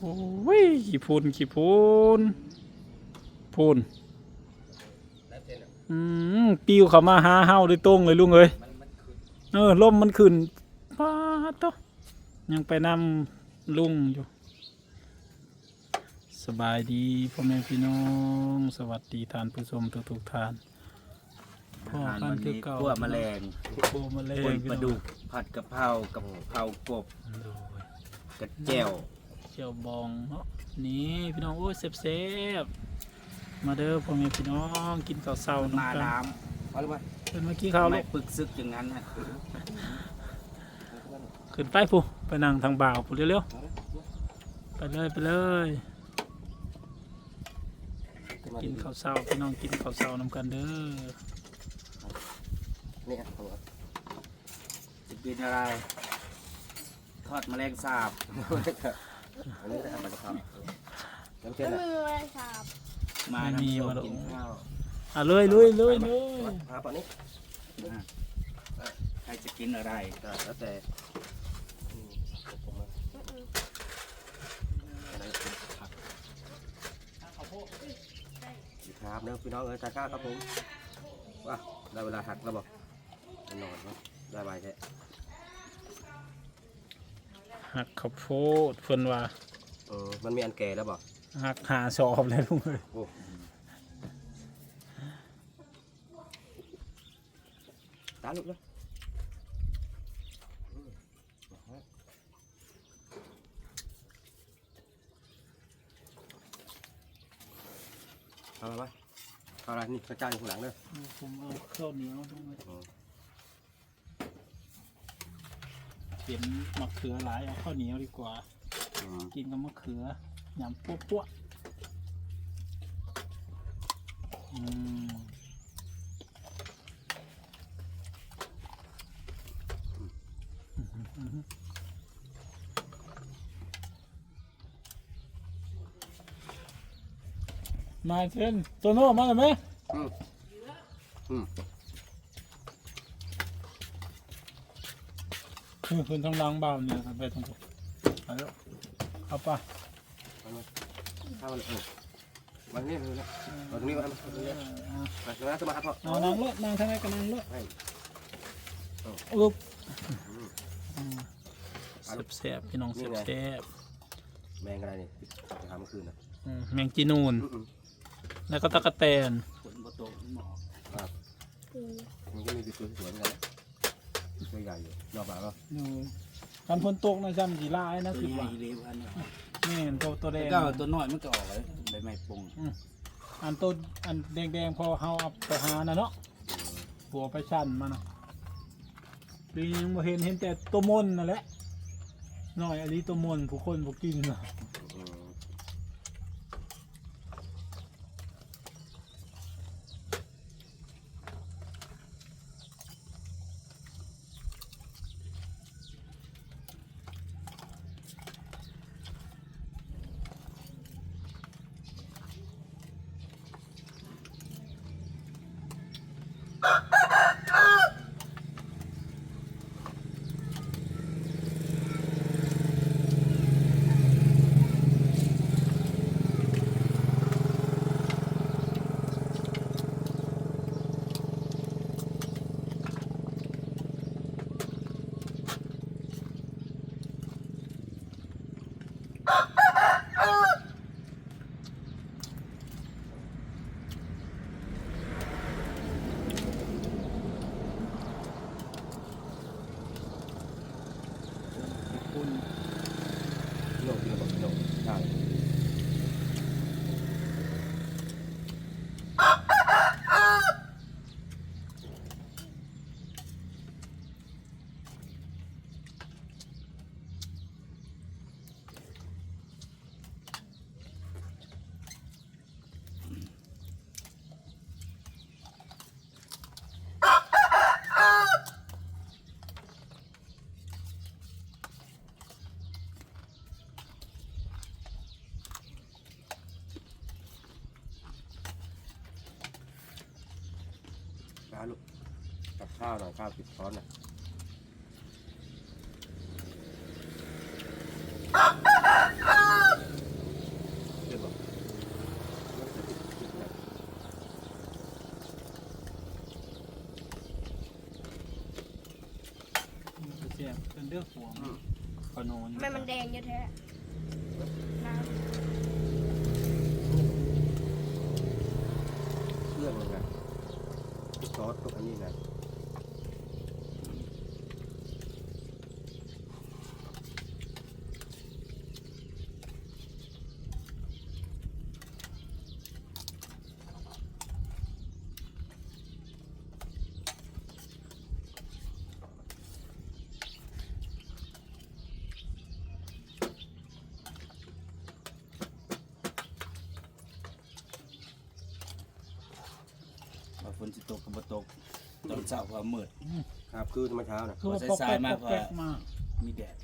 โอ้ยขี้พูนขี้พูนพูนแล้วเสร็จแล้วอืมปิวเข้ามาหาเฮาโดยตรงเลยลุงเอ้ยมันมันขึ้นเออลมมันขึ้นป้าดโตยังไปนำลุงอยู่สบายดีพ่อแม่พี่น้อง สวัสดีท่านผู้ชมทุกๆท่านพ่ออาหารพันวันธุ์คือนี้เก่าคั่วแมลงโอ้มาเลยป่นปลาดุกผัดกะเพรากับเพรากบโดยกระเจียว เจียวบองเนาะนี่พี่น้องโอ้ยเซฟๆมาเด้อพ่อแม่พี่น้องกินข้าวเช้ามาน้ำกันน้ำเอาเลยไหมเป็นเมื่อกี้ข้าวลูไม่กปึกซึกอย่างนั้นฮะขึ้นไปผู้ไปนั่งทางบ่าวผู้เร็วๆไปเลยไปเลย กินข้าวเช้าพี่น้องกินข้าวเช้าน้ำกันเด้อนี่ครับผมจะกินอะไร ทอดแมลงสาบ อันนี้นะครับนะครับน้ำเชื่อไม่นะมีอะไรสาบมาทำโซกินข้าวอะเลยลุยลุยลุยพาปอนนี้นะใครจะกินอะไรอ่าแล้วแต่อืมผมมาอะไรผักครับเนื้อพี่น้องเอ้ยตาข้าวครับผมว้าได้เวลาหักแล้วบอกนอนเนาะได้ใบแท้ หักข้าวโพดเพิ่นว่าเออมันมีอันแก่แล้วบอกหักหาสอบเลยลุงเอ้ยโอ้ตาลุกเลยเอาละไรเอาอะไรนี่กระจายอยู่ข้างหลังเด้อผมเอาข้าวเหนียวลุงเอ้ยอืม เห็นมะเขือหลายเอาข้าวเหนียวดีกว่าอืมกินกับมะเขือหยำปุ๊บปุ๊บอืมมาเช่นตัวโน้มาเลยไหมอืมอืม คือคุณทางหลังเบาเนี่ยไปทางผมไปแล้วเอาไปเข้ามาเลยเออมาตรงนี้เลยนะมาตรงนี้มาตรงนี้มาตรงนั้นจะมาครับพ่อเอานางเลิศนางทางไหนก็นางเลิศให้อุ๊บอืมแซ่บๆพี่น้องนี่ไงแซ่บแมงอะไรนี่จะทำเมื่อคืนนะๆอืมแมงจีนูนอืมอืมแล้วก็ตะกะแตนฝนตกหมอกอืมมันก็มีตัวสวยๆเหมือนกันนะ ตัวใหญ่อยู่ยอดแบบว่าดูกันฝนตกนะจำกี่ลายนะตัวคือใหญ่ว่าเลยพันเนี่ยนี่เห็นตัวตัวแดงก็ตัวน้อยมันก็ออกเลยใบไม้ปรุงอันตัวอันแดงๆพอเฮาเอาไปหานะเนาะหัวไปชั่นมานะปีนี้ยังบ่เห็นเห็นแต่ตัวมนนั่นแหละน้อยอันนี้ตัวมนผู้คนผู้กินนะ ข้าวหน่อยข้าวติดช้อนน่ะเชื่อบเป็นเลือกหัวมันขนไมมันแดงเยอะแท้เครื่องอะไรติดซอสตรงอันนี้นะ กก็บ่ตกตอนเช้าก็มืดครับคือเมื่อเช้าน่ะคือว่าพอปอกสาแป๊ยกๆมาปอกแป๊กก็มามีแดด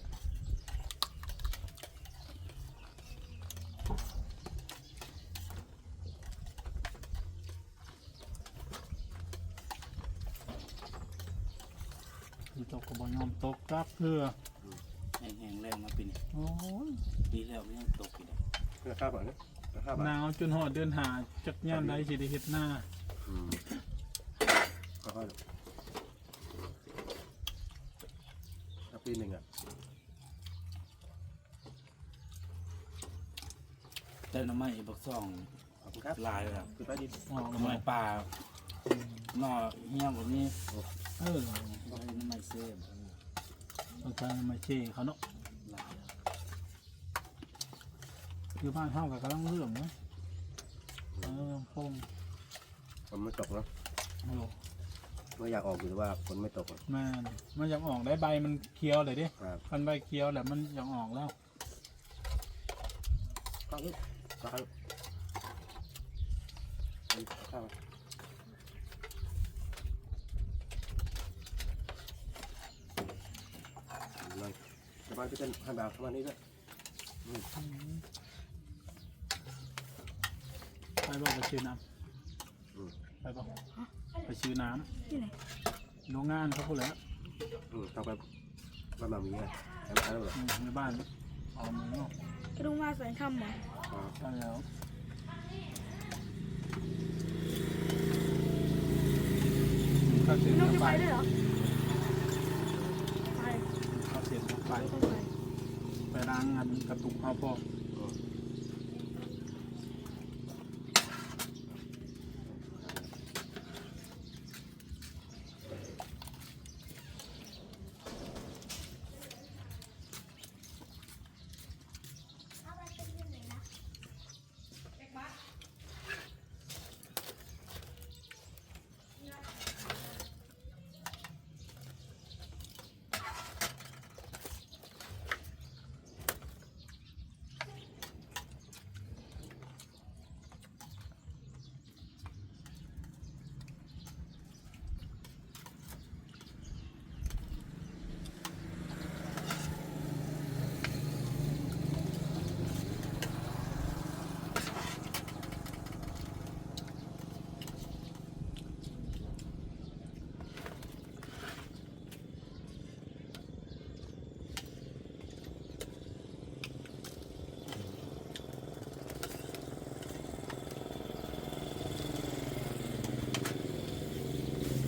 คือตกก็บ่ยอมตกกลับเพื่อแห้งๆแรงมาปีนี้โอ้ยปีแล้วมันยังตกอยู่เลยราคาบาทนะราคาบาทหนาวจนหอดเดินหาจักยามใดสิได้เฮ็ดหน้า อืมค่อยๆถ้าปีหนึ่งอะแต่หน้ำไม้บักซ่องขอบคุณครับลายแล้วคือไปดินออกหน้ำไม้ป่าหน่อเหี้ยงแบบนี้เออไว้หน้ำไม้เส้นเอาใจมาเช่เขาเนาะลายอยู่บ้านเฮาก็กำลังเรื่องนะเออพงฝนไม่ตกเนาะ โอ้ไม่อยากออกอยู่แต่ว่าฝนไม่ตกอะแม่นมันอยากออกได้ใบมันเคี้ยวเลยดิครับมันใบเคี้ยวแหละมันอยากออกแล้ว ก็ลูกก็ลูกเอาข้าวมาหน่อยจะมาพี่เต้นให้แบบประมาณนี้ด้วยไปบอกไปซื้อน้อืมำไปบอก ไปซื้อน้ำที่ไหนำโรงงานเขาพูดแล้วอืมต้องไปบ้านมามีไงใช่ไหมครับอืมในบ้านเอามือเนาะกระดุมมาสวยคำเหรอใช่แล้วข้าวเสียน้องจะไปไปด้วยเหรอไปข้าวเสียไป ต้องไปไปล้างงานกระตุกเอาพอ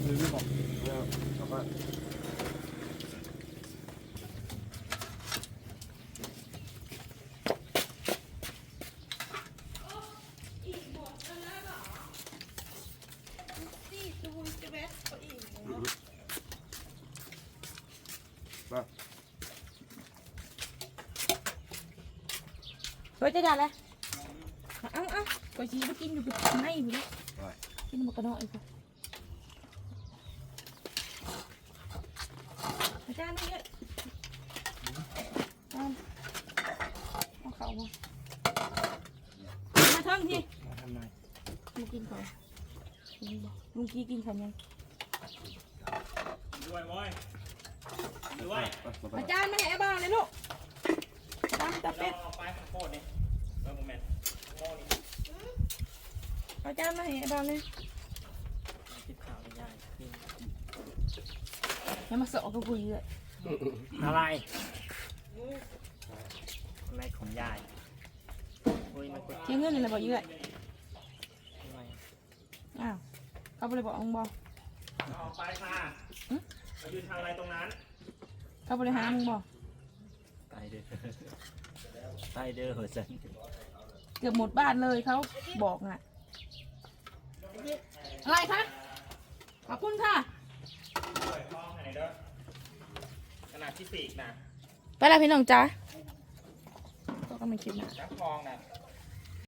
หรือไม่บอก แล้วเขาก็ที่ดูจะแวะตัวอีกเฮ้ยจะด่าเลยเอ้าเอ้าไปชีไปกินอยู่ข้างในอยู่ดิกินหมกกระเนาะอีกแล้วอาจารย์นี่เยอะเอาเอาเขามามาท่อง ทีมาทำไมมากินก่อนลุงกี้กินขันยังด้วยมอยด้วยไปอาจารย์มาให้บ้างเลยลูกตามตาเป็ดเอาไปโคตรนี่เออโมเมนต์โม่นี่อาจารย์มาให้บ้างเลยติดข่าวไม่ได้ให้มาสอบกับกูเยอะอะไรอะไรของยายโอ้ยมันก็เที่ยงเงินเลยบอกเยอะ ทำไม อ้าว เขาไปเลยบอกองบอกออกไปค่ะหึมายืนทำอะไรตรงนั้นเขาไปเลยหามึงบอกตายเด้อตายเด้อหัวจันเกือบหมดบ้านเลยเขาบอกน่ะอะไรคะขอบคุณค่ะขนาดที่สี่นะไปละพี่น้องจ้าก็กำลังคิดนะน้ำคลองนะ